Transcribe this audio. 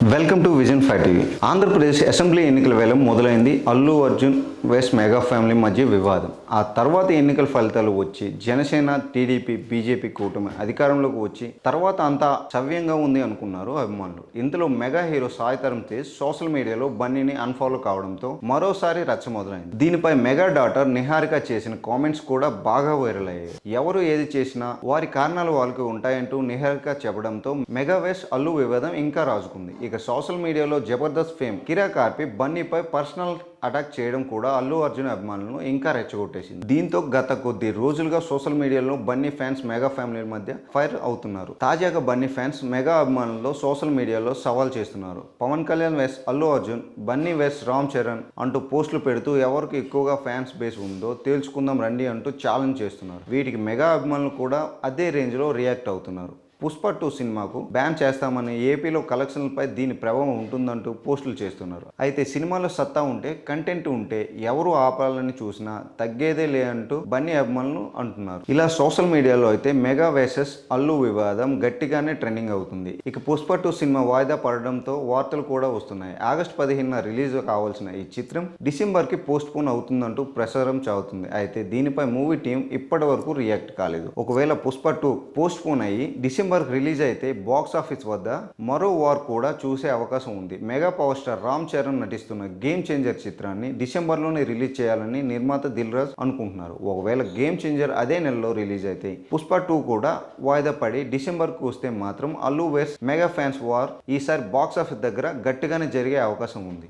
Welcome to vision five TV. Andhra Pradesh assembly ఎన్నికల వేళ మొదలైంది Allu Arjun vs mega family మధ్య వివాదం. ఆ తర్వాత ఎన్నికల ఫలితాలు వచ్చి జనసేన టీడీపీ బీజేపీ కూటమి అధికారంలోకి వచ్చి తర్వాత అంతా సవ్యంగా ఉంది అనుకున్నారు అభిమానులు. ఇంతలో mega hero Sai Dharam Tej social మీడియాలో బన్నీని అన్ఫాలో కావడంతో మరోసారి రచ్చ మొదలైంది. దీనిపై మెగా డాటర్ నిహారిక చేసిన కామెంట్స్ కూడా బాగా వైరల్ అయ్యాయి. ఎవరు ఏది చేసినా వారి కారణాలు వాళ్ళకి ఉంటాయంటూ నిహారిక చెప్పడంతో మెగా వెస్ట్ అల్లు వివాదం ఇంకా రాజుకుంది. ఇక సోషల్ మీడియాలో జబర్దస్త్ ఫేమ్ కిరా కార్పి బన్నీపై పర్సనల్ అటాక్ చేయడం కూడా అల్లు అర్జున్ అభిమానులను ఇంకా రెచ్చగొట్టేసింది. దీంతో గత కొద్ది రోజులుగా సోషల్ మీడియాలో బన్నీ ఫ్యాన్స్ మెగా ఫ్యామిలీ మధ్య ఫైర్ అవుతున్నారు. తాజాగా బన్నీ ఫ్యాన్స్ మెగా అభిమానులతో సోషల్ మీడియాలో సవాల్ చేస్తున్నారు. పవన్ కళ్యాణ్ వెస్ అల్లు అర్జున్ బన్నీ వెస్ రామ్ చరణ్ అంటూ పోస్టులు పెడుతూ ఎవరికి ఎక్కువగా ఫ్యాన్స్ బేస్ ఉందో తేల్చుకుందాం రండి అంటూ ఛాలెంజ్ చేస్తున్నారు. వీటికి మెగా అభిమానులు కూడా అదే రేంజ్లో రియాక్ట్ అవుతున్నారు. పుష్ప టూ సినిమాకు బ్యాన్ చేస్తామని ఏపీలో కలెక్షన్లపై దీని ప్రభావం ఉంటుందంటూ పోస్టులు చేస్తున్నారు. అయితే సినిమాలో సత్తా ఉంటే కంటెంట్ ఉంటే ఎవరు ఆపాలని చూసినా తగ్గేదే లే అంటూ బన్నీ అభిమానులు అంటున్నారు. ఇలా సోషల్ మీడియాలో అయితే మెగా వేసెస్ అల్లు వివాదం గట్టిగానే ట్రెండింగ్ అవుతుంది. ఇక పుష్ప టూ సినిమా వాయిదా పడడంతో వార్తలు కూడా వస్తున్నాయి. ఆగస్టు పదిహేనున రిలీజ్ కావాల్సిన ఈ చిత్రం డిసెంబర్కి పోస్ట్ పోన్ అవుతుందంటూ ప్రసారం చావుతుంది. అయితే దీనిపై మూవీ టీం ఇప్పటి వరకు రియాక్ట్ కాలేదు. ఒకవేళ పుష్ప టూ పోస్ట్ పోన్ అయ్యి డిసెంబర్ డిసెంబర్ రిలీజ్ అయితే బాక్స్ ఆఫీస్ వద్ద మరో వార్ కూడా చూసే అవకాశం ఉంది. Mega power star Ram Charan నటిస్తున్న గేమ్ చేంజర్ చిత్రాన్ని డిసెంబర్లోనే రిలీజ్ చేయాలని నిర్మాత దిల్ రాజ్ అనుకుంటున్నారు. ఒకవేళ గేమ్ చేంజర్ అదే నెలలో రిలీజ్ అయితే పుష్ప టూ కూడా వాయిదా పడి డిసెంబర్కు వస్తే మాత్రం Allu versus mega fans war ఈసారి బాక్స్ ఆఫీస్ దగ్గర గట్టిగానే జరిగే అవకాశం ఉంది.